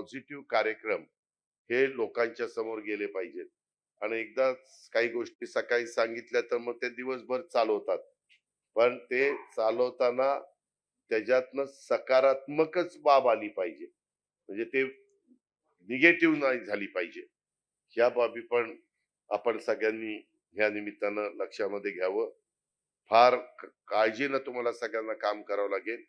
Positive कार्यक्रम हे लोकांच्या समोर गेले पाहिजेत. आणि एकदा काही गोष्टी सकाळी सांगितल्या तर मग ते दिवसभर चालवतात. पण ते चालवताना त्याच्यातनं सकारात्मकच बाब आली पाहिजे. म्हणजे ते निगेटिव्ह नाही झाली पाहिजे. ह्या बाबी पण आपण सगळ्यांनी ह्या निमित्तानं लक्षामध्ये घ्यावं. फार काळजीनं तुम्हाला सगळ्यांना काम करावं लागेल.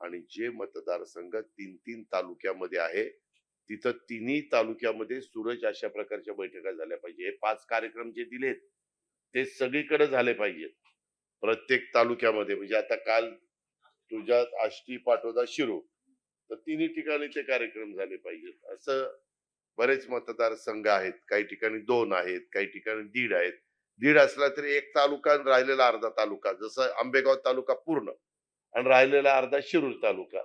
आणि जे मतदारसंघ तीन तीन तालुक्यामध्ये आहे तिथं तिन्ही तालुक्यामध्ये सूरज अशा प्रकारच्या बैठका झाल्या पाहिजे. हे पाच कार्यक्रम जे दिलेत ते सगळीकडे झाले पाहिजेत प्रत्येक तालुक्यामध्ये. म्हणजे आता काल तुझ्या आष्टी पाटोदा शिरू तर तिन्ही ठिकाणी ते कार्यक्रम झाले पाहिजेत असं बरेच मतदारसंघ आहेत. काही ठिकाणी दोन आहेत काही ठिकाणी दीड आहेत. दीड असला तरी एक तालुका आणि राहिलेला अर्धा तालुका. जसं आंबेगाव तालुका पूर्ण आणि राहिलेला अर्धा शिरूर तालुका.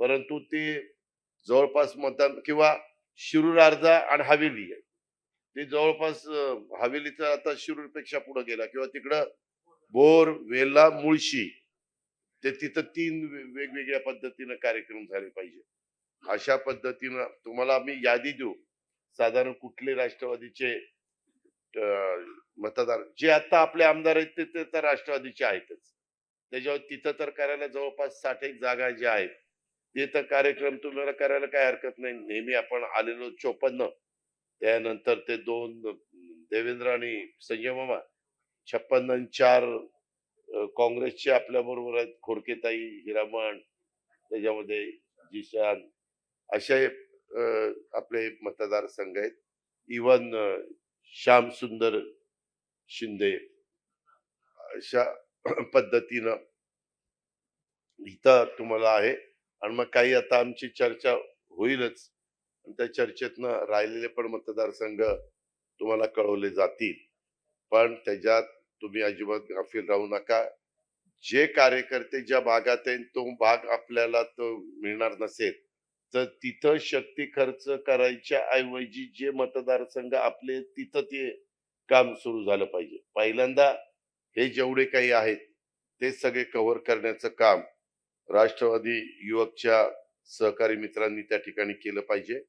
परंतु ते जवळपास मतदान किंवा शिरूर अर्धा आणि हवेली. आहे ते जवळपास हवेलीचा आता शिरूरपेक्षा पुढे गेला किंवा तिकडं बोर वेला मुळशी. ते तिथं तीन वेगवेगळ्या पद्धतीनं कार्यक्रम झाले पाहिजे. अशा पद्धतीनं तुम्हाला आम्ही यादी देऊ. साधारण कुठले राष्ट्रवादीचे मतदार जे आता आपले आमदार आहेत ते- ते तर राष्ट्रवादीचे आहेतच. त्याच्यावर तिथं तर करायला जवळपास साठ एक जागा ज्या आहेत ते तर कार्यक्रम तुम्हाला करायला काय हरकत नाही. नेहमी आपण आलेलो चोपन्न. त्यानंतर ते दोन देवेंद्र आणि संजय मामा. छप्पन्न आणि चार काँग्रेसचे आपल्या बरोबर आहेत. खोडकेताई हिरामण त्याच्यामध्ये जिशान असे आपले मतदारसंघ आहेत. इवन श्याम सुंदर शिंदे. अशा पद्धतीनं इथं तुम्हाला आहे. आणि मग काही आता आमची चर्चा होईलच. आणि त्या चर्चेतनं राहिलेले पण मतदारसंघ तुम्हाला कळवले जातील. पण त्याच्यात तुम्ही अजिबात गाफील राहू नका. जे कार्यकर्ते ज्या भागात आहे तो भाग आपल्याला तो मिळणार नसेल. तर तिथं शक्ती खर्च करायच्या ऐवजी जे मतदारसंघ आपले तिथं ते काम सुरू झालं पाहिजे. पहिल्यांदा हे जेवढे काही आहेत ते सगळे कव्हर करण्याचं काम राष्ट्रवादी युवकच्या सहकारी मित्रांनी त्या ठिकाणी केलं पाहिजे.